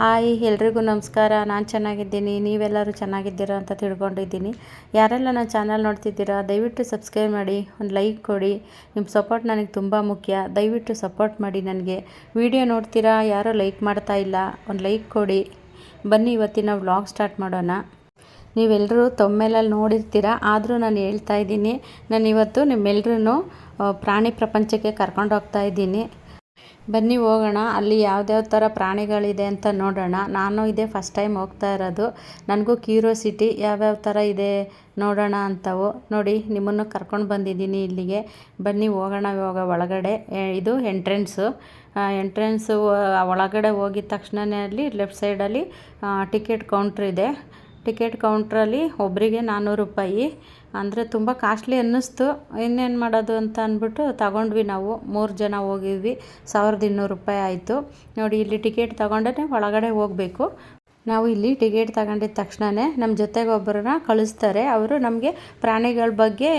Hi, ಎಲ್ರಿಗೂ ನಮಸ್ಕಾರ. ನಾನು ಚೆನ್ನಾಗಿದ್ದೀನಿ. ನೀವೆಲ್ಲರೂ ಚೆನ್ನಾಗಿದ್ದೀರಾ ಅಂತ ತಿಳ್ಕೊಂಡಿದ್ದೀನಿ. ಯಾರೆಲ್ಲ ನನ್ನ ಚಾನಲ್ ನೋಡ್ತಿದ್ದೀರಾ, ದಯವಿಟ್ಟು ಸಬ್ಸ್ಕ್ರೈಬ್ ಮಾಡಿ, ಒಂದು ಲೈಕ್ ಕೊಡಿ. ನಿಮ್ಮ ಸಪೋರ್ಟ್ ನನಗೆ ತುಂಬ ಮುಖ್ಯ. ದಯವಿಟ್ಟು ಸಪೋರ್ಟ್ ಮಾಡಿ ನನಗೆ. ವಿಡಿಯೋ ನೋಡ್ತೀರಾ, ಯಾರೋ ಲೈಕ್ ಮಾಡ್ತಾ ಇಲ್ಲ, ಒಂದು ಲೈಕ್ ಕೊಡಿ. ಬನ್ನಿ, ಇವತ್ತಿನ ವ್ಲಾಗ್ ಸ್ಟಾರ್ಟ್ ಮಾಡೋಣ. ನೀವೆಲ್ಲರೂ ತೊಮ್ಮೆಲಲ್ಲಿ ನೋಡಿರ್ತೀರ, ಆದರೂ ನಾನು ಹೇಳ್ತಾ ಇದ್ದೀನಿ. ನಾನು ಇವತ್ತು ನಿಮ್ಮೆಲ್ಲರೂ ಪ್ರಾಣಿ ಪ್ರಪಂಚಕ್ಕೆ ಕರ್ಕೊಂಡು ಹೋಗ್ತಾ ಇದ್ದೀನಿ. ಬನ್ನಿ ಹೋಗೋಣ, ಅಲ್ಲಿ ಯಾವ್ದ್ಯಾವ ಥರ ಪ್ರಾಣಿಗಳಿದೆ ಅಂತ ನೋಡೋಣ. ನಾನು ಇದೇ ಫಸ್ಟ್ ಟೈಮ್ ಹೋಗ್ತಾ ಇರೋದು. ನನಗೂ ಕ್ಯೂರಿಯಾಸಿಟಿ ಯಾವ್ಯಾವ ಥರ ಇದೆ ನೋಡೋಣ ಅಂತವು. ನೋಡಿ, ನಿಮ್ಮನ್ನು ಕರ್ಕೊಂಡು ಬಂದಿದ್ದೀನಿ ಇಲ್ಲಿಗೆ. ಬನ್ನಿ ಹೋಗೋಣ ಇವಾಗ ಒಳಗಡೆ. ಇದು ಎಂಟ್ರೆನ್ಸು ಎಂಟ್ರೆನ್ಸು ಒಳಗಡೆ ಹೋಗಿದ ತಕ್ಷಣವೇ ಅಲ್ಲಿ ಲೆಫ್ಟ್ ಸೈಡಲ್ಲಿ ಟಿಕೆಟ್ ಕೌಂಟ್ರ್ ಇದೆ. ಟಿಕೆಟ್ ಕೌಂಟ್ರಲ್ಲಿ ಒಬ್ಬರಿಗೆ ನಾನ್ನೂರು ರೂಪಾಯಿ ಅಂದರೆ ತುಂಬ ಕಾಸ್ಟ್ಲಿ ಅನ್ನಿಸ್ತು. ಇನ್ನೇನು ಮಾಡೋದು ಅಂತ ಅಂದ್ಬಿಟ್ಟು ತಗೊಂಡ್ವಿ ನಾವು. ಮೂರು ಜನ ಹೋಗಿದ್ವಿ. ಸಾವಿರದ ಇನ್ನೂರು ರೂಪಾಯಿ ಆಯಿತು. ನೋಡಿ, ಇಲ್ಲಿ ಟಿಕೆಟ್ ತಗೊಂಡೇ ಒಳಗಡೆ ಹೋಗಬೇಕು. ನಾವು ಇಲ್ಲಿ ಟಿಕೆಟ್ ತಗೊಂಡಿದ ತಕ್ಷಣವೇ ನಮ್ಮ ಜೊತೆಗೆ ಒಬ್ಬರನ್ನ ಕಳಿಸ್ತಾರೆ. ಅವರು ನಮಗೆ ಪ್ರಾಣಿಗಳ ಬಗ್ಗೆ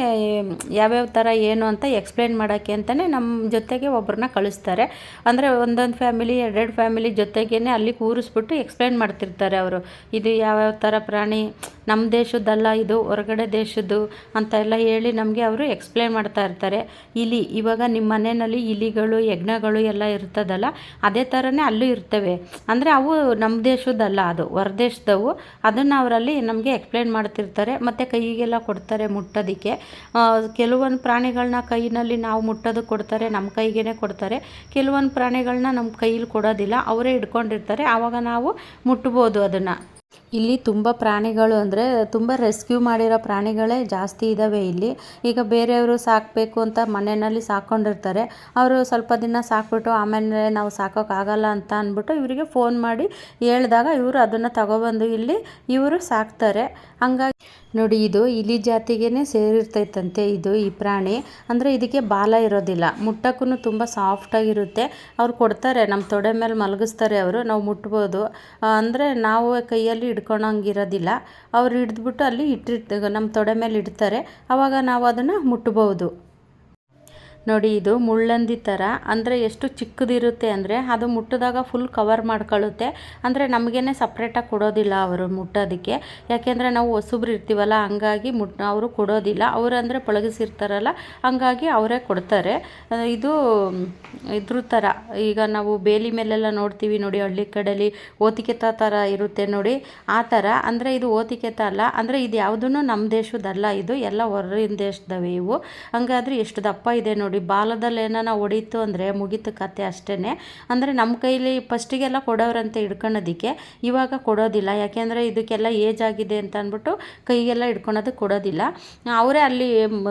ಯಾವ್ಯಾವ ಥರ ಏನು ಅಂತ ಎಕ್ಸ್ಪ್ಲೇನ್ ಮಾಡೋಕ್ಕೆ ಅಂತಲೇ ನಮ್ಮ ಜೊತೆಗೆ ಒಬ್ಬರನ್ನ ಕಳಿಸ್ತಾರೆ. ಅಂದರೆ ಒಂದೊಂದು ಫ್ಯಾಮಿಲಿ ಎರಡೆರಡು ಫ್ಯಾಮಿಲಿ ಜೊತೆಗೇ ಅಲ್ಲಿ ಕೂರಿಸ್ಬಿಟ್ಟು ಎಕ್ಸ್ಪ್ಲೇನ್ ಮಾಡ್ತಿರ್ತಾರೆ ಅವರು. ಇದು ಯಾವ್ಯಾವ ಥರ ಪ್ರಾಣಿ ನಮ್ಮ ದೇಶದ್ದಲ್ಲ ಇದು, ಹೊರಗಡೆ ದೇಶದ್ದು ಅಂತ ಎಲ್ಲ ಹೇಳಿ ನಮಗೆ ಅವರು ಎಕ್ಸ್ಪ್ಲೇನ್ ಮಾಡ್ತಾ ಇರ್ತಾರೆ. ಇಲಿ, ಇವಾಗ ನಿಮ್ಮ ಮನೆಯಲ್ಲಿ ಇಲಿಗಳು, ಯಜ್ಞಗಳು ಎಲ್ಲ ಇರ್ತದಲ್ಲ, ಅದೇ ಥರನೇ ಅಲ್ಲೂ ಇರ್ತವೆ. ಅಂದರೆ ಅವು ನಮ್ಮ ದೇಶದ್ದಲ್ಲ ಅದು ಹೊರದೇಶದವು ಅದನ್ನು ಅವರಲ್ಲಿ ನಮಗೆ ಎಕ್ಸ್ಪ್ಲೇನ್ ಮಾಡ್ತಿರ್ತಾರೆ. ಮತ್ತು ಕೈಗೆಲ್ಲ ಕೊಡ್ತಾರೆ ಮುಟ್ಟೋದಕ್ಕೆ. ಕೆಲವೊಂದು ಪ್ರಾಣಿಗಳನ್ನ ಕೈನಲ್ಲಿ ನಾವು ಮುಟ್ಟೋದು ಕೊಡ್ತಾರೆ ನಮ್ಮ ಕೈಗೇ ಕೊಡ್ತಾರೆ. ಕೆಲವೊಂದು ಪ್ರಾಣಿಗಳನ್ನ ನಮ್ಮ ಕೈಯಲ್ಲಿ ಕೊಡೋದಿಲ್ಲ. ಅವರೇ ಇಟ್ಕೊಂಡಿರ್ತಾರೆ ಆವಾಗ ನಾವು ಮುಟ್ಬೋದು ಅದನ್ನು. ಇಲ್ಲಿ ತುಂಬ ಪ್ರಾಣಿಗಳು ಅಂದರೆ ತುಂಬ ರೆಸ್ಕ್ಯೂ ಮಾಡಿರೋ ಪ್ರಾಣಿಗಳೇ ಜಾಸ್ತಿ ಇದ್ದಾವೆ ಇಲ್ಲಿ. ಈಗ ಬೇರೆಯವರು ಸಾಕಬೇಕು ಅಂತ ಮನೆಯಲ್ಲಿ ಸಾಕೊಂಡಿರ್ತಾರೆ. ಅವರು ಸ್ವಲ್ಪ ದಿನ ಸಾಕ್ಬಿಟ್ಟು ಆಮೇಲೆ ನಾವು ಸಾಕೋಕ್ಕಾಗಲ್ಲ ಅಂತ ಅಂದ್ಬಿಟ್ಟು ಇವರಿಗೆ ಫೋನ್ ಮಾಡಿ ಹೇಳಿದಾಗ ಇವರು ಅದನ್ನು ತಗೊಬಂದು ಇಲ್ಲಿ ಇವರು ಸಾಕ್ತಾರೆ. ಹಂಗಾಗಿ ನೋಡಿ, ಇದು ಇಲಿ ಜಾತಿಗೇ ಸೇರಿರ್ತೈತಂತೆ ಇದು ಈ ಪ್ರಾಣಿ. ಅಂದರೆ ಇದಕ್ಕೆ ಬಾಲ ಇರೋದಿಲ್ಲ. ಮುಟ್ಟಕ್ಕೂ ತುಂಬ ಸಾಫ್ಟಾಗಿರುತ್ತೆ ಅವ್ರು ಕೊಡ್ತಾರೆ ನಮ್ಮ ತೊಡೆ ಮೇಲೆ ಮಲಗಿಸ್ತಾರೆ ಅವರು, ನಾವು ಮುಟ್ಬೋದು. ಅಂದರೆ ನಾವು ಕೈಯಲ್ಲಿ ಹಿಡ್ಕೊಳಂಗಿರೋದಿಲ್ಲ. ಅವ್ರು ಹಿಡಿದ್ಬಿಟ್ಟು ಅಲ್ಲಿ ಇಟ್ಟಿರ್ತ ನಮ್ಮ ತೊಡೆ ಮೇಲೆ ಇಡ್ತಾರೆ. ಆವಾಗ ನಾವು ಅದನ್ನು ಮುಟ್ಬೋದು. ನೋಡಿ ಇದು ಮುಳ್ಳಂದಿ ಥರ ಅಂದರೆ ಎಷ್ಟು ಚಿಕ್ಕದಿರುತ್ತೆ ಅಂದರೆ ಅದು ಮುಟ್ಟಿದಾಗ ಫುಲ್ ಕವರ್ ಮಾಡ್ಕೊಳ್ಳುತ್ತೆ. ಅಂದರೆ ನಮಗೇನೆ ಸಪ್ರೇಟಾಗಿ ಕೊಡೋದಿಲ್ಲ ಅವರು ಮುಟ್ಟೋದಕ್ಕೆ. ಯಾಕೆಂದರೆ ನಾವು ಹೊಸಬ್ರು ಇರ್ತೀವಲ್ಲ, ಹಂಗಾಗಿ ಮುಟ್ ಅವರು ಕೊಡೋದಿಲ್ಲ. ಅವರು ಅಂದರೆ ಪಳಗಿಸಿರ್ತಾರಲ್ಲ, ಹಂಗಾಗಿ ಅವರೇ ಕೊಡ್ತಾರೆ. ಇದು ಇದ್ರ ಥರ ಈಗ ನಾವು ಬೇಲಿ ಮೇಲೆಲ್ಲ ನೋಡ್ತೀವಿ ನೋಡಿ, ಹಳ್ಳಿ ಕಡೆಯಲ್ಲಿ ಓತಿಕೆತ ಥರ ಇರುತ್ತೆ ನೋಡಿ. ಆ ಥರ ಅಂದರೆ ಇದು ಓತಿಕೆತ ಅಲ್ಲ. ಅಂದರೆ ಇದು ಯಾವುದೂ ನಮ್ಮ ದೇಶದಲ್ಲ ಇದು. ಎಲ್ಲ ಹೊರ ದೇಶದವೆ ಇವು. ಹಂಗಾದ್ರೆ ಎಷ್ಟು ದಪ್ಪ ಇದೆ ನೋಡಿ ಬಾಲದಲ್ಲಿ ಏನಾನ ಹೊಡೀತು ಅಂದರೆ ಮುಗೀತು ಕತೆ ಅಷ್ಟೇ ಅಂದರೆ ನಮ್ಮ ಕೈಲಿ ಫಸ್ಟಿಗೆಲ್ಲ ಕೊಡೋರಂತೆ ಹಿಡ್ಕೊಳೋದಕ್ಕೆ, ಇವಾಗ ಕೊಡೋದಿಲ್ಲ. ಯಾಕೆಂದರೆ ಇದಕ್ಕೆಲ್ಲ ಏಜ್ ಆಗಿದೆ ಅಂತ ಅಂದ್ಬಿಟ್ಟು ಕೈಗೆಲ್ಲ ಹಿಡ್ಕೊಳೋದು ಕೊಡೋದಿಲ್ಲ. ಅವರೇ ಅಲ್ಲಿ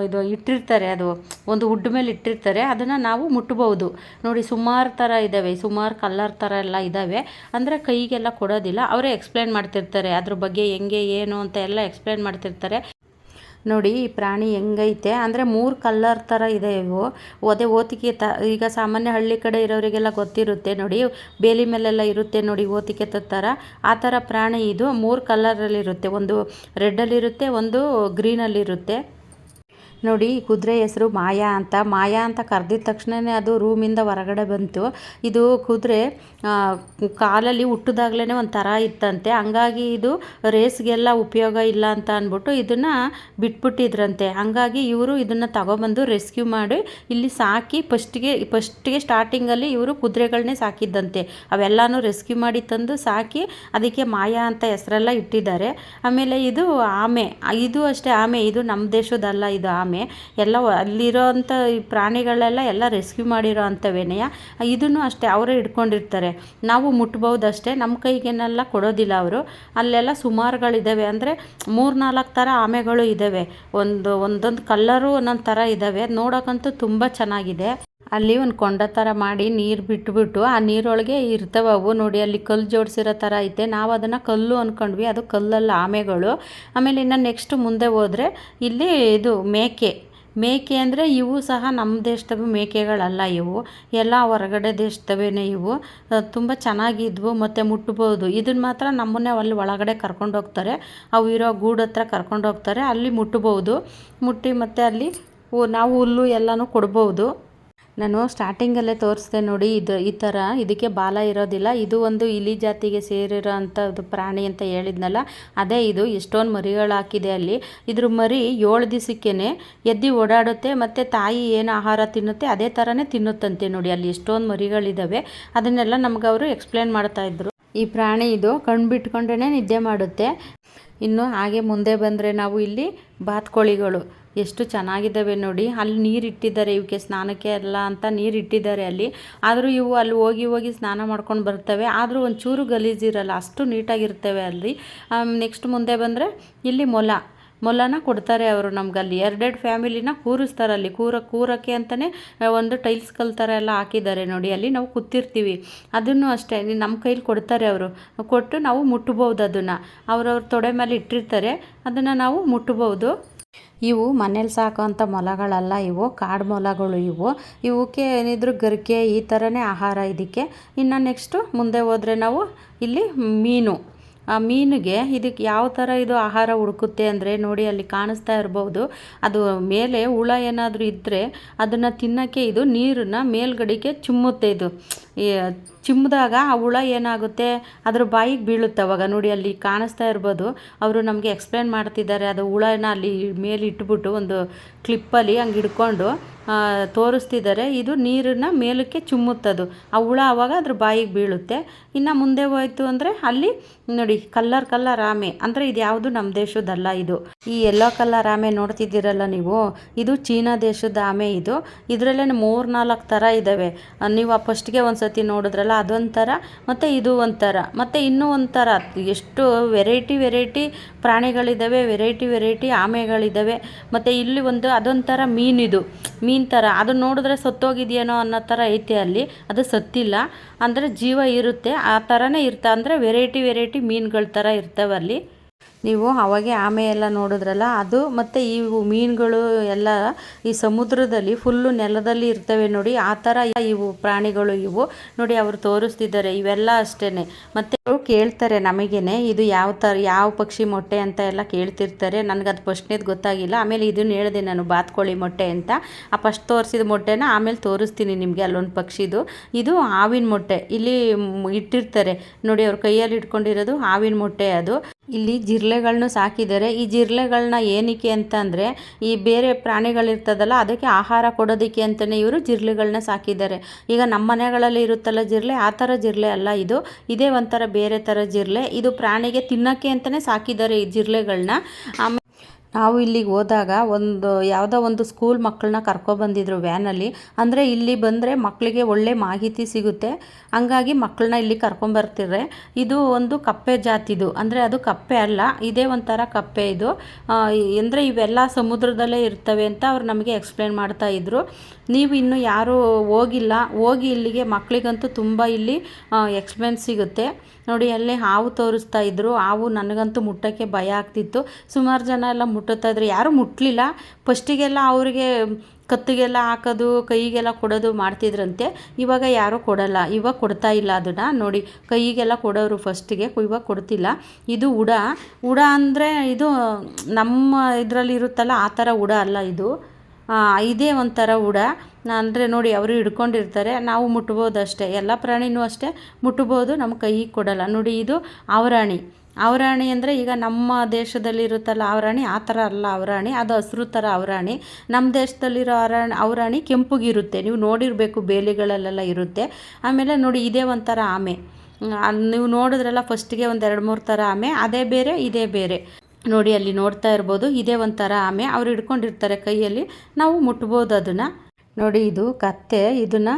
ಇದು ಇಟ್ಟಿರ್ತಾರೆ, ಅದು ಒಂದು ಹುಡ್ ಮೇಲೆ ಇಟ್ಟಿರ್ತಾರೆ. ಅದನ್ನು ನಾವು ಮುಟ್ಬೋದು. ನೋಡಿ, ಸುಮಾರು ಥರ ಇದ್ದಾವೆ ಸುಮಾರು ಕಲ್ಲರ್ ಥರ ಎಲ್ಲ ಇದ್ದಾವೆ ಅಂದರೆ ಕೈಗೆಲ್ಲ ಕೊಡೋದಿಲ್ಲ. ಅವರೇ ಎಕ್ಸ್ಪ್ಲೇನ್ ಮಾಡ್ತಿರ್ತಾರೆ, ಅದ್ರ ಬಗ್ಗೆ ಹೆಂಗೆ, ಏನು ಅಂತ ಎಲ್ಲ ಎಕ್ಸ್ಪ್ಲೇನ್ ಮಾಡ್ತಿರ್ತಾರೆ. ನೋಡಿ ಈ ಪ್ರಾಣಿ ಹೆಂಗೈತೆ. ಅಂದರೆ ಮೂರು ಕಲ್ಲರ್ ಥರ ಇದೆ ಇವು. ಅದೇ ಓತಿಕೆ ತ, ಈಗ ಸಾಮಾನ್ಯ ಹಳ್ಳಿ ಕಡೆ ಇರೋರಿಗೆಲ್ಲ ಗೊತ್ತಿರುತ್ತೆ ನೋಡಿ. ಬೇಲಿ ಮೇಲೆಲ್ಲ ಇರುತ್ತೆ ನೋಡಿ ಓತಿಕೆ ಥರ ಆ ಥರ ಪ್ರಾಣಿ ಇದು ಮೂರು ಕಲರಲ್ಲಿರುತ್ತೆ ಒಂದು ರೆಡ್ಡಲ್ಲಿರುತ್ತೆ ಒಂದು ಗ್ರೀನಲ್ಲಿರುತ್ತೆ ನೋಡಿ, ಕುದುರೆ ಹೆಸರು ಮಾಯಾ ಅಂತ. ಮಾಯಾ ಅಂತ ಕರೆದಿದ ತಕ್ಷಣವೇ ಅದು ರೂಮಿಂದ ಹೊರಗಡೆ ಬಂತು. ಇದು ಕುದುರೆ ಕಾಲಲ್ಲಿ ಹುಟ್ಟಿದಾಗ್ಲೇ ಒಂಥರ ಥರ ಇತ್ತಂತೆ. ಹಂಗಾಗಿ ಇದು ರೇಸ್ಗೆಲ್ಲ ಉಪಯೋಗ ಇಲ್ಲ ಅಂತ ಅಂದ್ಬಿಟ್ಟು ಇದನ್ನು ಬಿಟ್ಬಿಟ್ಟಿದ್ರಂತೆ. ಹಂಗಾಗಿ ಇವರು ಇದನ್ನು ತಗೊಬಂದು ರೆಸ್ಕ್ಯೂ ಮಾಡಿ ಇಲ್ಲಿ ಸಾಕಿ ಫಸ್ಟಿಗೆ ಫಸ್ಟಿಗೆ ಸ್ಟಾರ್ಟಿಂಗಲ್ಲಿ ಇವರು ಕುದುರೆಗಳನ್ನೇ ಸಾಕಿದ್ದಂತೆ. ಅವೆಲ್ಲನೂ ರೆಸ್ಕ್ಯೂ ಮಾಡಿ ತಂದು ಸಾಕಿ ಅದಕ್ಕೆ ಮಾಯಾ ಅಂತ ಹೆಸರೆಲ್ಲ ಇಟ್ಟಿದ್ದಾರೆ. ಆಮೇಲೆ ಇದು ಆಮೆ. ಇದು ಅಷ್ಟೇ ಆಮೆ. ಇದು ನಮ್ಮ ದೇಶದಲ್ಲ, ಇದು ಆಮೆ. ಎಲ್ಲ ಅಲ್ಲಿರೋ ಅಂಥ ಪ್ರಾಣಿಗಳೆಲ್ಲ ಎಲ್ಲ ರೆಸ್ಕ್ಯೂ ಮಾಡಿರೋ ವಿನಯ ಇದನ್ನು ಅಷ್ಟೇ ಅವರೇ ಇಟ್ಕೊಂಡಿರ್ತಾರೆ ನಾವು ಮುಟ್ಬೋದು ಅಷ್ಟೇ ನಮ್ಮ ಕೈಗೇನೆಲ್ಲ ಕೊಡೋದಿಲ್ಲ ಅವರು. ಅಲ್ಲೆಲ್ಲ ಸುಮಾರುಗಳಿದ್ದಾವೆ ಅಂದರೆ ಮೂರು ನಾಲ್ಕು ಥರ ಆಮೆಗಳು ಇದ್ದಾವೆ ಒಂದು, ಒಂದೊಂದು ಕಲ್ಲರು ಒಂದೊಂದು ಥರ ಇದ್ದಾವೆ ನೋಡೋಕ್ಕಂತೂ ತುಂಬ ಚೆನ್ನಾಗಿದೆ. ಅಲ್ಲಿ ಒಂದು ಕೊಂಡ ಥರ ಮಾಡಿ ನೀರು ಬಿಟ್ಬಿಟ್ಟು ಆ ನೀರೊಳಗೆ ಇರ್ತವೆ ಅವು ನೋಡಿ, ಅಲ್ಲಿ ಕಲ್ಲು ಜೋಡಿಸಿರೋ ಥರ ಐತೆ. ನಾವು ಅದನ್ನು ಕಲ್ಲು ಅಂದ್ಕೊಂಡ್ವಿ ಅದು ಕಲ್ಲಲ್ಲ, ಆಮೆಗಳು. ಆಮೇಲೆ ಇನ್ನು ನೆಕ್ಸ್ಟ್ ಮುಂದೆ ಹೋದರೆ ಇಲ್ಲಿ ಇದು ಮೇಕೆ. ಮೇಕೆ ಅಂದರೆ ಇವು ಸಹ ನಮ್ಮ ದೇಶದವು ಮೇಕೆಗಳಲ್ಲ ಇವು. ಎಲ್ಲ ಹೊರಗಡೆ ದೇಶದವೇನೆ ಇವು. ತುಂಬ ಚೆನ್ನಾಗಿದ್ವು ಮತ್ತು ಮುಟ್ಬೋದು. ಇದನ್ನ ಮಾತ್ರ ನಮ್ಮನ್ನೇ ಅಲ್ಲಿ ಒಳಗಡೆ ಕರ್ಕೊಂಡು ಹೋಗ್ತಾರೆ. ಅವು ಇರೋ ಗೂಡು ಹತ್ರ ಕರ್ಕೊಂಡು ಹೋಗ್ತಾರೆ. ಅಲ್ಲಿ ಮುಟ್ಟಬಹುದು ಮುಟ್ಟಿ ಮತ್ತು ಅಲ್ಲಿ ನಾವು ಹುಲ್ಲು ಎಲ್ಲನೂ ಕೊಡ್ಬೋದು. ನಾನು ಸ್ಟಾರ್ಟಿಂಗಲ್ಲೇ ತೋರಿಸ್ದೆ ನೋಡಿ, ಇದು ಈ ಥರ ಇದಕ್ಕೆ ಬಾಲ ಇರೋದಿಲ್ಲ. ಇದು ಒಂದು ಇಲಿ ಜಾತಿಗೆ ಸೇರಿರೋ ಅಂಥದ್ದು ಪ್ರಾಣಿ ಅಂತ ಹೇಳಿದ್ನಲ್ಲ, ಅದೇ ಇದು. ಎಷ್ಟೊಂದು ಮರಿಗಳು ಹಾಕಿದೆ ಅಲ್ಲಿ. ಇದ್ರ ಮರಿ ಏಳು ದಿವಸಕ್ಕೇ ಎದ್ದು ಓಡಾಡುತ್ತೆ, ಮತ್ತು ತಾಯಿ ಏನು ಆಹಾರ ತಿನ್ನುತ್ತೆ, ಅದೇ ಥರನೇ ತಿನ್ನುತ್ತಂತೆ ನೋಡಿ ಅಲ್ಲಿ. ಎಷ್ಟೊಂದು ಮರಿಗಳಿದ್ದಾವೆ ಅದನ್ನೆಲ್ಲ ನಮ್ಗೆ ಅವರು ಎಕ್ಸ್ಪ್ಲೇನ್ ಮಾಡ್ತಾಯಿದ್ರು ಈ ಪ್ರಾಣಿ ಇದು ಕಣ್ಣು ಬಿಟ್ಕೊಂಡೇ ನಿದ್ದೆ ಮಾಡುತ್ತೆ. ಇನ್ನು ಹಾಗೆ ಮುಂದೆ ಬಂದರೆ ನಾವು ಇಲ್ಲಿ ಬಾತ್ಕೋಳಿಗಳು. ಎಷ್ಟು ಚೆನ್ನಾಗಿದ್ದಾವೆ ನೋಡಿ. ಅಲ್ಲಿ ನೀರು ಇಟ್ಟಿದ್ದಾರೆ ಇವಕ್ಕೆ ಸ್ನಾನಕ್ಕೆ ಎಲ್ಲ ಅಂತ ನೀರು ಇಟ್ಟಿದ್ದಾರೆ ಅಲ್ಲಿ. ಆದರೂ ಇವು ಅಲ್ಲಿ ಹೋಗಿ ಹೋಗಿ ಸ್ನಾನ ಮಾಡ್ಕೊಂಡು ಬರ್ತವೆ. ಆದರೂ ಒಂಚೂರು ಗಲೀಜಿರಲ್ಲ ಅಷ್ಟು ನೀಟಾಗಿರ್ತವೆ ಅಲ್ಲಿ. ನೆಕ್ಸ್ಟ್ ಮುಂದೆ ಬಂದರೆ ಇಲ್ಲಿ ಮೊಲ. ಮೊಲನ ಕೊಡ್ತಾರೆ ಅವರು ನಮ್ಗೆ ಅಲ್ಲಿ. ಎರಡೆರಡು ಫ್ಯಾಮಿಲಿನ ಕೂರಿಸ್ತಾರೆ ಅಲ್ಲಿ. ಕೂರ, ಕೂರಕ್ಕೆ ಅಂತಲೇ ಒಂದು ಟೈಲ್ಸ್ ಕಲ್ತಾರೆ ಎಲ್ಲ ಹಾಕಿದ್ದಾರೆ ನೋಡಿ. ಅಲ್ಲಿ ನಾವು ಕೂತಿರ್ತೀವಿ. ಅದನ್ನು ಅಷ್ಟೇ, ನಮ್ಮ ಕೈಲಿ ಕೊಡ್ತಾರೆ ಅವರು. ಕೊಟ್ಟು ನಾವು ಮುಟ್ಟಬಹುದು ಅದನ್ನು. ಅವ್ರವ್ರ ತೊಡೆ ಮೇಲೆ ಇಟ್ಟಿರ್ತಾರೆ. ಅದನ್ನು ನಾವು ಮುಟ್ಬೋದು ಇವು ಮನೇಲಿ ಸಾಕೋಂಥ ಮೊಲಗಳಲ್ಲ ಇವು, ಕಾಡು ಮೊಲಗಳು ಇವು. ಇವಕ್ಕೆ ಏನಿದ್ರು ಗರಿಕೆ ಈ ಥರನೇ ಆಹಾರ ಇದಕ್ಕೆ. ಇನ್ನು ನೆಕ್ಸ್ಟು ಮುಂದೆ ಹೋದರೆ ನಾವು ಇಲ್ಲಿ ಮೀನು. ಆ ಮೀನಿಗೆ ಇದಕ್ಕೆ ಯಾವ ಥರ ಇದು ಆಹಾರ ಹುಡುಕುತ್ತೆ ಅಂದರೆ ನೋಡಿ ಅಲ್ಲಿ ಕಾಣಿಸ್ತಾ ಇರ್ಬೋದು. ಅದು ಮೇಲೆ ಹುಳ ಏನಾದರೂ ಇದ್ದರೆ ಅದನ್ನು ತಿನ್ನೋಕ್ಕೆ ಇದು ನೀರನ್ನು ಮೇಲ್ಗಡೆಗೆ ಚುಮ್ಮುತ್ತೆ ಇದು. ಚಿಮ್ಮಿದಾಗ ಆ ಹುಳ ಏನಾಗುತ್ತೆ? ಅದ್ರ ಬಾಯಿಗೆ ಬೀಳುತ್ತೆ ಅವಾಗ. ನೋಡಿ, ಅಲ್ಲಿ ಕಾಣಿಸ್ತಾ ಇರ್ಬೋದು. ಅವರು ನಮಗೆ ಎಕ್ಸ್ಪ್ಲೇನ್ ಮಾಡ್ತಿದ್ದಾರೆ. ಅದು ಹುಳನ ಅಲ್ಲಿ ಮೇಲೆ ಇಟ್ಬಿಟ್ಟು ಒಂದು ಕ್ಲಿಪ್ಪಲ್ಲಿ ಹಂಗೆ ಹಿಡ್ಕೊಂಡು ತೋರಿಸ್ತಿದ್ದಾರೆ. ಇದು ನೀರನ್ನು ಮೇಲಕ್ಕೆ ಚುಮ್ಮುತ್ತದು. ಆ ಹುಳ ಆವಾಗ ಅದ್ರ ಬಾಯಿಗೆ ಬೀಳುತ್ತೆ. ಇನ್ನು ಮುಂದೆ ಹೋಯ್ತು ಅಂದರೆ ಅಲ್ಲಿ, ನೋಡಿ, ಕಲ್ಲರ್ ಕಲ್ಲರ್ ಆಮೆ. ಅಂದರೆ ಇದು ಯಾವುದು ನಮ್ಮ ದೇಶದಲ್ಲ ಇದು. ಈ ಎಲ್ಲೋ ಕಲ್ಲರ್ ಆಮೆ ನೋಡ್ತಿದ್ದೀರಲ್ಲ ನೀವು? ಇದು ಚೀನಾ ದೇಶದ ಆಮೆ ಇದು. ಇದರಲ್ಲೇ ಮೂರು ನಾಲ್ಕು ಥರ ಇದ್ದಾವೆ ನೀವು ಆ ಫಸ್ಟ್ಗೆ ಒಂದು ಸತಿ ನೋಡಿದ್ರಲ್ಲ ಅದೊಂಥರ, ಮತ್ತು ಇದು ಒಂಥರ, ಮತ್ತು ಇನ್ನೂ ಒಂಥರ. ಎಷ್ಟು ವೆರೈಟಿ ವೆರೈಟಿ ಪ್ರಾಣಿಗಳಿದ್ದಾವೆ ವೆರೈಟಿ ವೆರೈಟಿ ಆಮೆಗಳಿದ್ದಾವೆ ಮತ್ತು ಇಲ್ಲಿ ಒಂದು ಅದೊಂಥರ ಮೀನಿದು. ಮೀನು ಥರ. ಅದು ನೋಡಿದ್ರೆ ಸತ್ತೋಗಿದೆಯೇನೋ ಅನ್ನೋ ಥರ ಐತೆ ಅಲ್ಲಿ. ಅದು ಸತ್ತಿಲ್ಲ. ಅಂದರೆ ಜೀವ ಇರುತ್ತೆ. ಆ ಥರನೇ ಇರ್ತಾ. ಅಂದರೆ ವೆರೈಟಿ ವೆರೈಟಿ ಮೀನುಗಳ ಥರ ಇರ್ತವೆ ಅಲ್ಲಿ ನೀವು ಅವಾಗೆ ಆಮೆ ಎಲ್ಲ ನೋಡಿದ್ರಲ್ಲ, ಅದು ಮತ್ತು ಇವು ಮೀನುಗಳು ಎಲ್ಲ ಈ ಸಮುದ್ರದಲ್ಲಿ ಫುಲ್ಲು ನೆಲದಲ್ಲಿ ಇರ್ತವೆ ನೋಡಿ, ಆ ಥರ ಇವು ಪ್ರಾಣಿಗಳು ಇವು. ನೋಡಿ, ಅವರು ತೋರಿಸ್ತಿದ್ದಾರೆ, ಇವೆಲ್ಲ ಅಷ್ಟೇ ಮತ್ತು ಅವರು ಕೇಳ್ತಾರೆ ನಮಗೇನೆ, ಇದು ಯಾವ ಥರ ಯಾವ ಪಕ್ಷಿ ಮೊಟ್ಟೆ ಅಂತ ಎಲ್ಲ ಕೇಳ್ತಿರ್ತಾರೆ. ನನಗೆ ಅದು ಫಸ್ಟ್ನೇದು ಗೊತ್ತಾಗಿಲ್ಲ. ಆಮೇಲೆ ಇದನ್ನು ಹೇಳಿದೆ ನಾನು, ಬಾತ್ಕೋಳಿ ಮೊಟ್ಟೆ ಅಂತ. ಆ ಫಸ್ಟ್ ತೋರಿಸಿದ ಮೊಟ್ಟೆನ ಆಮೇಲೆ ತೋರಿಸ್ತೀನಿ ನಿಮಗೆ ಅಲ್ಲೊಂದು ಪಕ್ಷಿದು. ಇದು ಹಾವಿನ ಮೊಟ್ಟೆ. ಇಲ್ಲಿ ಇಟ್ಟಿರ್ತಾರೆ. ನೋಡಿ, ಅವ್ರ ಕೈಯಲ್ಲಿ ಇಟ್ಕೊಂಡಿರೋದು ಹಾವಿನ ಮೊಟ್ಟೆ ಅದು. ಇಲ್ಲಿ ಜಿರ್ಲೆಗಳನ್ನೂ ಸಾಕಿದ್ದಾರೆ. ಈ ಜಿರಳೆಗಳನ್ನ ಏನಕ್ಕೆ ಅಂತ ಅಂದರೆ ಈ ಬೇರೆ ಪ್ರಾಣಿಗಳಿರ್ತದಲ್ಲ, ಅದಕ್ಕೆ ಆಹಾರ ಕೊಡೋದಕ್ಕೆ ಅಂತಲೇ ಇವರು ಜಿರಳೆಗಳನ್ನ ಸಾಕಿದ್ದಾರೆ. ಈಗ ನಮ್ಮ ಮನೆಗಳಲ್ಲಿ ಇರುತ್ತಲ್ಲ ಜಿರಳೆ ಆ ಥರ ಜಿರಳೆ ಅಲ್ಲ ಇದು. ಇದೇ ಒಂಥರ ಬೇರೆ ಥರ ಜಿರಳೆ ಇದು ಪ್ರಾಣಿಗೆ ತಿನ್ನೋಕ್ಕೆ ಅಂತಲೇ ಸಾಕಿದ್ದಾರೆ ಈ ಜಿರಳೆಗಳನ್ನ ಆಮೇಲೆ ನಾವು ಇಲ್ಲಿಗೆ ಹೋದಾಗ ಒಂದು ಯಾವುದೋ ಒಂದು ಸ್ಕೂಲ್ ಮಕ್ಕಳನ್ನ ಕರ್ಕೊಬಂದಿದ್ರು ವ್ಯಾನಲ್ಲಿ ಅಂದರೆ ಇಲ್ಲಿ ಬಂದರೆ ಮಕ್ಕಳಿಗೆ ಒಳ್ಳೆ ಮಾಹಿತಿ ಸಿಗುತ್ತೆ. ಹಂಗಾಗಿ ಮಕ್ಕಳನ್ನ ಇಲ್ಲಿ ಕರ್ಕೊಂಬರ್ತಿದ್ರೆ ಇದು ಒಂದು ಕಪ್ಪೆ ಜಾತಿದು. ಅಂದರೆ ಅದು ಕಪ್ಪೆ ಅಲ್ಲ, ಇದೇ ಒಂಥರ ಕಪ್ಪೆ ಇದು. ಅಂದರೆ ಇವೆಲ್ಲ ಸಮುದ್ರದಲ್ಲೇ ಇರ್ತವೆ ಅಂತ ಅವ್ರು ನಮಗೆ ಎಕ್ಸ್ಪ್ಲೇನ್ ಮಾಡ್ತಾ ಇದ್ರು. ನೀವು ಇನ್ನು ಯಾರೂ ಹೋಗಿಲ್ಲ. ಹೋಗಿ ಇಲ್ಲಿಗೆ ಮಕ್ಕಳಿಗಂತೂ ತುಂಬ ಇಲ್ಲಿ ಎಕ್ಸ್ಪೀರಿಯನ್ಸ್ ಸಿಗುತ್ತೆ. ನೋಡಿ, ಅಲ್ಲಿ ಹಾವು ತೋರಿಸ್ತಾ ಇದ್ರು. ಹಾವು ನನಗಂತೂ ಮುಟ್ಟೋಕ್ಕೆ ಭಯ ಆಗ್ತಿತ್ತು. ಸುಮಾರು ಜನ ಎಲ್ಲ ಮುಟ್ಟುತ್ತಾ ಇದ್ರು. ಯಾರೂ ಮುಟ್ಟಲಿಲ್ಲ ಫಸ್ಟಿಗೆಲ್ಲ ಅವರಿಗೆ ಕತ್ತಿಗೆಲ್ಲ ಹಾಕೋದು, ಕೈಗೆಲ್ಲ ಕೊಡೋದು ಮಾಡ್ತಿದ್ರಂತೆ. ಇವಾಗ ಯಾರೂ ಕೊಡಲ್ಲ. ಇವಾಗ ಕೊಡ್ತಾ ಇಲ್ಲ ಅದನ್ನು. ನೋಡಿ, ಕೈಗೆಲ್ಲ ಕೊಡೋರು ಫಸ್ಟಿಗೆ ಇವಾಗ ಕೊಡ್ತಿಲ್ಲ. ಇದು ಉಡ. ಉಡ ಅಂದರೆ ಇದು ನಮ್ಮ ಇದರಲ್ಲಿ ಇರುತ್ತಲ್ಲ, ಆ ಥರ ಉಡ ಅಲ್ಲ ಇದು. ಇದೇ ಒಂಥರ ಉಡ ಅಂದರೆ ನೋಡಿ, ಅವರು ಹಿಡ್ಕೊಂಡಿರ್ತಾರೆ. ನಾವು ಮುಟ್ಬೋದು ಅಷ್ಟೇ. ಎಲ್ಲ ಪ್ರಾಣಿನೂ ಅಷ್ಟೇ. ಮುಟ್ಬೋದು, ನಮ್ಮ ಕೈಗೆ ಕೊಡಲ್ಲ. ನೋಡಿ, ಇದು ಅವರಾಣಿ. ಅವರಾಣಿ ಅಂದರೆ ಈಗ ನಮ್ಮ ದೇಶದಲ್ಲಿರುತ್ತಲ್ಲ ಅವರಾಣಿ, ಆ ಥರ ಅಲ್ಲ ಅವರಾಣಿ. ಅದು ಹಸಿರು ಥರ ಅವರಾಣಿ. ನಮ್ಮ ದೇಶದಲ್ಲಿರೋ ಅವರಾಣಿ ಅವರಾಣಿ ಕೆಂಪುಗಿರುತ್ತೆ. ನೀವು ನೋಡಿರಬೇಕು, ಬೇಲಿಗಳಲ್ಲೆಲ್ಲ ಇರುತ್ತೆ. ಆಮೇಲೆ ನೋಡಿ, ಇದೇ ಒಂಥರ ಆಮೆ. ನೀವು ನೋಡಿದ್ರಲ್ಲ ಫಸ್ಟಿಗೆ ಒಂದು ಎರಡು ಮೂರು ಥರ ಆಮೆ. ಅದೇ ಬೇರೆ, ಇದೇ ಬೇರೆ. ನೋಡಿ, ಅಲ್ಲಿ ನೋಡ್ತಾ ಇರ್ಬೋದು. ಇದೇ ಒಂಥರ ಆಮೆ. ಅವ್ರು ಹಿಡ್ಕೊಂಡಿರ್ತಾರೆ ಕೈಯಲ್ಲಿ. ನಾವು ಮುಟ್ಬೋದು ಅದನ್ನು. ನೋಡಿ, ಇದು ಕತ್ತೆ. ಇದನ್ನು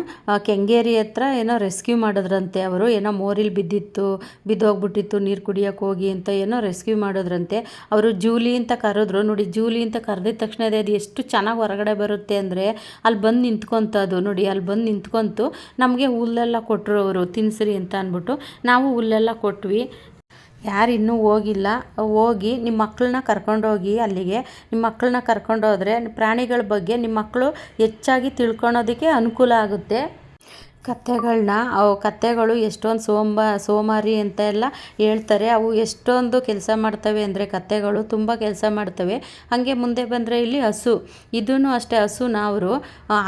ಕೆಂಗೇರಿ ಹತ್ರ ಏನೋ ರೆಸ್ಕ್ಯೂ ಮಾಡಿದ್ರಂತೆ ಅವರು. ಏನೋ ಮೋರಿಲಿ ಬಿದ್ದಿತ್ತು, ಬಿದ್ದೋಗ್ಬಿಟ್ಟಿತ್ತು, ನೀರು ಕುಡಿಯೋಕೆ ಹೋಗಿ ಅಂತ ಏನೋ ರೆಸ್ಕ್ಯೂ ಮಾಡಿದ್ರಂತೆ. ಅವರು ಜೂಲಿ ಅಂತ ಕರೆದ್ರು. ನೋಡಿ, ಜೂಲಿ ಅಂತ ಕರೆದಿದ ತಕ್ಷಣ ಅದು ಎಷ್ಟು ಚೆನ್ನಾಗಿ ಹೊರಗಡೆ ಬರುತ್ತೆ ಅಂದರೆ ಅಲ್ಲಿ ಬಂದು ನಿಂತ್ಕೊತದು ನೋಡಿ ಅಲ್ಲಿ ಬಂದು ನಿಂತ್ಕೊಂತು. ನಮಗೆ ಹುಲ್ಲೆಲ್ಲ ಕೊಟ್ಟರು ಅವರು ತಿನ್ನಿಸ್ರಿ ಅಂತ ಅಂದ್ಬಿಟ್ಟು. ನಾವು ಹುಲ್ಲೆಲ್ಲ ಕೊಟ್ವಿ. ಯಾರು ಇನ್ನೂ ಹೋಗಿಲ್ಲ, ಹೋಗಿ ನಿಮ್ಮ ಮಕ್ಕಳನ್ನ ಕರ್ಕೊಂಡೋಗಿ ಅಲ್ಲಿಗೆ. ನಿಮ್ಮ ಮಕ್ಕಳನ್ನ ಕರ್ಕೊಂಡೋದ್ರೆ ಪ್ರಾಣಿಗಳ ಬಗ್ಗೆ ನಿಮ್ಮ ಮಕ್ಕಳು ಹೆಚ್ಚಾಗಿ ತಿಳ್ಕೊಳೋದಕ್ಕೆ ಅನುಕೂಲ ಆಗುತ್ತೆ. ಕತ್ತೆಗಳನ್ನ ಅವು ಕತ್ತೆಗಳು ಎಷ್ಟೊಂದು ಸೋಂಬ, ಸೋಮಾರಿ ಅಂತ ಎಲ್ಲ ಹೇಳ್ತಾರೆ. ಅವು ಎಷ್ಟೊಂದು ಕೆಲಸ ಮಾಡ್ತವೆ ಅಂದರೆ ಕತ್ತೆಗಳು ತುಂಬ ಕೆಲಸ ಮಾಡ್ತವೆ. ಹಾಗೆ ಮುಂದೆ ಬಂದರೆ ಇಲ್ಲಿ ಹಸು. ಇದೂ ಅಷ್ಟೇ ಹಸುನ ಅವರು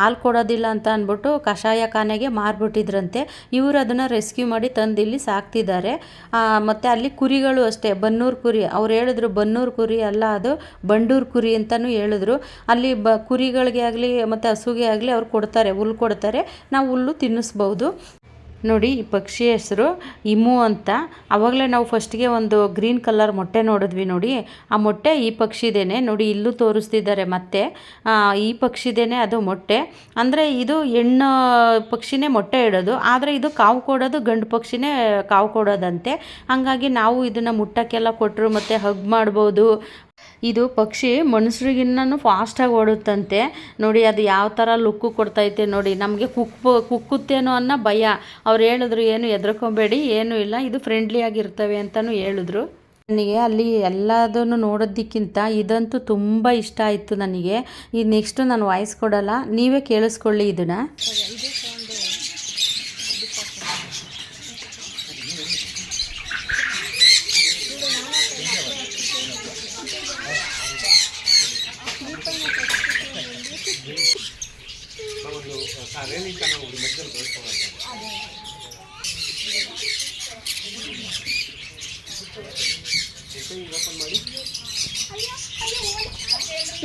ಹಾಲು ಕೊಡೋದಿಲ್ಲ ಅಂತ ಅಂದ್ಬಿಟ್ಟು ಕಷಾಯ ಖಾನೆಗೆ ಮಾರ್ಬಿಟ್ಟಿದ್ರಂತೆ. ಇವರು ಅದನ್ನು ರೆಸ್ಕ್ಯೂ ಮಾಡಿ ತಂದು ಇಲ್ಲಿ ಸಾಕ್ತಿದ್ದಾರೆ. ಮತ್ತು ಅಲ್ಲಿ ಕುರಿಗಳು ಅಷ್ಟೇ, ಬನ್ನೂರು ಕುರಿ. ಅವ್ರು ಹೇಳಿದ್ರು ಬನ್ನೂರು ಕುರಿ ಅಲ್ಲ ಅದು, ಬಂಡೂರು ಕುರಿ ಅಂತಲೂ ಹೇಳಿದ್ರು. ಅಲ್ಲಿ ಬ, ಕುರಿಗಳಿಗೆ ಆಗಲಿ, ಮತ್ತು ಹಸುಗೆ ಆಗಲಿ ಅವ್ರು ಕೊಡ್ತಾರೆ ಹುಲ್ಲು ಕೊಡ್ತಾರೆ. ನಾವು ಹುಲ್ಲು ತಿನ್ನಿಸ್ಬೋದು ನೋಡಿ, ಈ ಪಕ್ಷಿ ಹೆಸರು ಇಮು ಅಂತ. ಆವಾಗಲೇ ನಾವು ಫಸ್ಟ್ಗೆ ಒಂದು ಗ್ರೀನ್ ಕಲರ್ ಮೊಟ್ಟೆ ನೋಡಿದ್ವಿ ನೋಡಿ. ಆ ಮೊಟ್ಟೆ ಈ ಪಕ್ಷಿದೇನೆ. ನೋಡಿ, ಇಲ್ಲೂ ತೋರಿಸ್ತಿದ್ದಾರೆ ಮತ್ತೆ. ಈ ಪಕ್ಷಿದೇನೆ ಅದು ಮೊಟ್ಟೆ. ಅಂದರೆ ಇದು ಹೆಣ್ಣು ಪಕ್ಷಿನೇ ಮೊಟ್ಟೆ ಇಡೋದು. ಆದರೆ ಇದು ಕಾವು ಕೊಡೋದು, ಗಂಡು ಪಕ್ಷಿನೇ ಕಾವು ಕೊಡೋದಂತೆ. ಹಾಗಾಗಿ ನಾವು ಇದನ್ನು ಮುಟ್ಟಕ್ಕೆಲ್ಲ ಕೊಟ್ಟರು ಮತ್ತು ಹಗ್ ಮಾಡ್ಬೋದು. ಇದು ಪಕ್ಷಿ ಮನುಷ್ಯರಿಗಿನ್ನೂ ಫಾಸ್ಟಾಗಿ ಓಡುತ್ತಂತೆ. ನೋಡಿ, ಅದು ಯಾವ ಥರ ಲುಕ್ಕು ಕೊಡ್ತೈತೆ ನೋಡಿ. ನಮಗೆ ಕುಕ್ ಕುಕ್ಕುತ್ತೇನೋ ಅನ್ನೋ ಭಯ. ಅವ್ರು ಹೇಳಿದ್ರು, ಏನು ಎದ್ರಕೊಬೇಡಿ ಏನೂ ಇಲ್ಲ. ಇದು ಫ್ರೆಂಡ್ಲಿ ಆಗಿರ್ತವೆ ಅಂತಲೂ ಹೇಳಿದ್ರು. ನನಗೆ ಅಲ್ಲಿ ಎಲ್ಲದನ್ನು ನೋಡೋದಕ್ಕಿಂತ ಇದಂತೂ ತುಂಬ ಇಷ್ಟ ಆಯಿತು ನನಗೆ. ಈ ನೆಕ್ಸ್ಟು ನಾನು ವಾಯ್ಸ್ ಕೊಡಲ್ಲ. ನೀವೇ ಕೇಳಿಸ್ಕೊಳ್ಳಿ ಇದನ್ನು.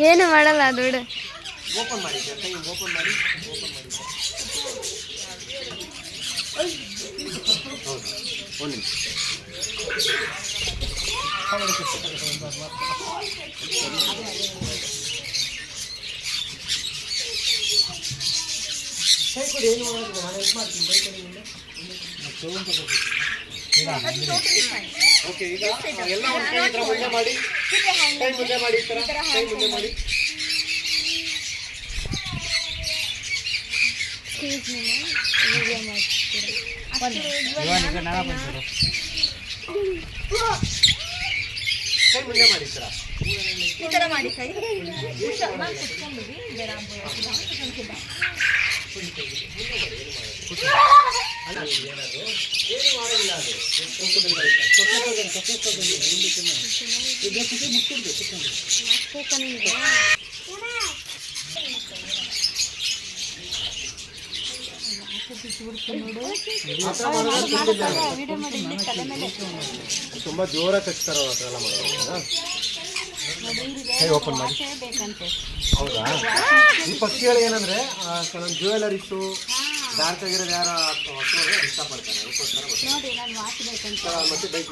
ಏನು ಮಾಡಲ್ಲ ದುಡ್ಡು ಓಕೆ ಈಗ ಎಲ್ಲ ಒಂದು ಕೈ ಇದ್ರ ಮಾಡಿ. ಕೈ ಮುಂದೆ ಮಾಡಿ ಈ ಥರ ಕೈ ಮುಂದೆ ಮಾಡಿ ವಿಡಿಯೋ ಮಾಡ್ತೀರಾ ಕೈ ಮುಂದೆ ಮಾಡಿ ಈ ಥರ ತುಂಬಾ ಜೋರಾಗಿ ಕಚ್ತಾರ ಜೋರ ಥರ ಎಲ್ಲ ಮಾಡೋದು ಕೈ ಓಪನ್ ಮಾಡಿ. ಹೌದಾ? ಈ ಪಕ್ಷಿಗಳಿಗೆ ಏನಂದ್ರೆ ಆ, ಕೆಲವೊಂದು ಜ್ಯುವೆಲರೀಸು ಡಾರ್ಕ್ ಆಗಿರೋದು ಯಾರ ವಸ್ತುಗಳು ಇಷ್ಟಪಡ್ತಾರೆ ಅದಕ್ಕೋಸ್ಕರ ಬರ್ತಾರೆ. ಆ, ಮತ್ತೆ ಬೈಕ್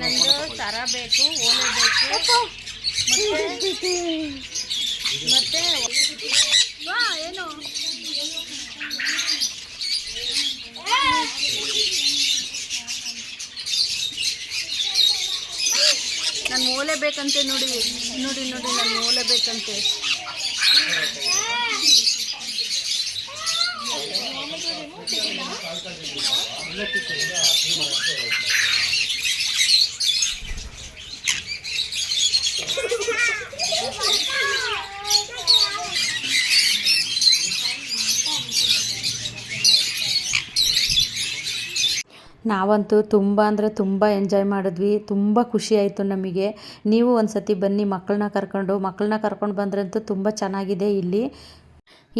ನಂದು ಸರ ಬೇಕು ಓಲೆ ಬೇಕು. ಮತ್ತೆ ಏನು ನನ್ನ ಓಲೆ ಬೇಕಂತೆ ನೋಡಿ. ನೋಡಿ ನೋಡಿ ನನ್ನ ಮೂಲೆ ಬೇಕಂತೆ. ನಾವಂತೂ ತುಂಬ ಅಂದರೆ ತುಂಬ ಎಂಜಾಯ್ ಮಾಡಿದ್ವಿ. ತುಂಬ ಖುಷಿ ಆಯಿತು ನಮಗೆ. ನೀವು ಒಂದು ಸತಿ ಬನ್ನಿ ಮಕ್ಕಳನ್ನ ಕರ್ಕೊಂಡು. ಮಕ್ಕಳನ್ನ ಕರ್ಕೊಂಡು ಬಂದ್ರಂತೂ ತುಂಬ ಚೆನ್ನಾಗಿದೆ ಇಲ್ಲಿ.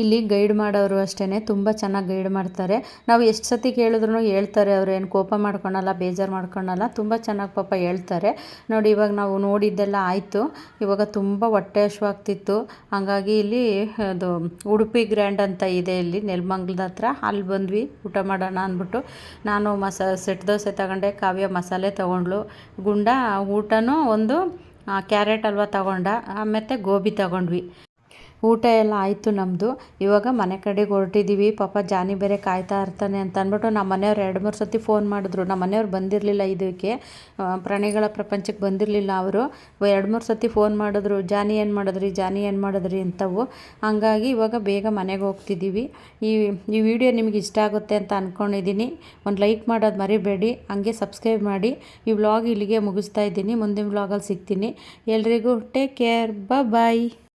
ಇಲ್ಲಿ ಗೈಡ್ ಮಾಡೋರು ಅಷ್ಟೇ ತುಂಬ ಚೆನ್ನಾಗಿ ಗೈಡ್ ಮಾಡ್ತಾರೆ. ನಾವು ಎಷ್ಟು ಸತಿ ಕೇಳಿದ್ರು ಹೇಳ್ತಾರೆ ಅವ್ರು, ಏನು ಕೋಪ ಮಾಡ್ಕೊಳಲ್ಲ, ಬೇಜಾರು ಮಾಡ್ಕೊಳಲ್ಲ, ತುಂಬ ಚೆನ್ನಾಗಿ ಪಾಪ ಹೇಳ್ತಾರೆ. ನೋಡಿ, ಇವಾಗ ನಾವು ನೋಡಿದ್ದೆಲ್ಲ ಆಯಿತು. ಇವಾಗ ತುಂಬ ಹೊಟ್ಟೆ ಹಶ್ವಾಗ್ತಿತ್ತು. ಹಾಗಾಗಿ ಇಲ್ಲಿ, ಅದು ಉಡುಪಿ ಗ್ರ್ಯಾಂಡ್ ಅಂತ ಇದೆ ಇಲ್ಲಿ, ನೆಲಮಂಗ್ಲದ ಹತ್ರ. ಅಲ್ಲಿ ಬಂದ್ವಿ, ಊಟ ಮಾಡೋಣ ಅಂದ್ಬಿಟ್ಟು. ನಾನು ಮಸಾ, ಸೆಟ್ ದೋಸೆ ತಗೊಂಡೆ, ಕಾವ್ಯ ಮಸಾಲೆ ತೊಗೊಂಡ್ಳು. ಗುಂಡ ಊಟನೂ ಒಂದು ಕ್ಯಾರೆಟ್ ಅಲ್ವಾ ತಗೊಂಡ ಮತ್ತು ಗೋಬಿ ತಗೊಂಡ್ವಿ. ಊಟ ಎಲ್ಲ ಆಯಿತು ನಮ್ಮದು ಇವಾಗ ಮನೆ ಕಡೆಗೆ ಹೊರಟಿದ್ದೀವಿ ಪಾಪ ಜಾನಿ ಬೇರೆ ಕಾಯ್ತಾ ಇರ್ತಾನೆ ಅಂತ ಅಂದ್ಬಿಟ್ಟು ನಮ್ಮ ಮನೆಯವ್ರು ಎರಡು ಮೂರು ಸತಿ ಫೋನ್ ಮಾಡಿದ್ರು. ನಮ್ಮ ಮನೆಯವ್ರು ಬಂದಿರಲಿಲ್ಲ ಇದಕ್ಕೆ. ಪ್ರಾಣಿಗಳ ಪ್ರಪಂಚಕ್ಕೆ ಬಂದಿರಲಿಲ್ಲ ಅವರು. ಎರಡು ಮೂರು ಸತಿ ಫೋನ್ ಮಾಡಿದ್ರು. ಜಾನಿ ಏನು ಮಾಡಿದ್ರಿ? ಜಾನಿ ಏನು ಮಾಡಿದ್ರಿ ಅಂತವು. ಹಂಗಾಗಿ ಇವಾಗ ಬೇಗ ಮನೆಗೆ ಹೋಗ್ತಿದ್ದೀವಿ ಈ ಈ ವಿಡಿಯೋ ನಿಮಗೆ ಇಷ್ಟ ಆಗುತ್ತೆ ಅಂತ ಅಂದ್ಕೊಂಡಿದ್ದೀನಿ ಒಂದು ಲೈಕ್ ಮಾಡೋದು ಮರಿಬೇಡಿ. ಹಂಗೆ ಸಬ್ಸ್ಕ್ರೈಬ್ ಮಾಡಿ. ಈ ವ್ಲಾಗ್ ಇಲ್ಲಿಗೆ ಮುಗಿಸ್ತಾ ಇದ್ದೀನಿ. ಮುಂದಿನ ವ್ಲಾಗಲ್ಲಿ ಸಿಗ್ತೀನಿ. ಎಲ್ರಿಗೂ ಟೇಕ್ ಕೇರ್ ಬಾಯ್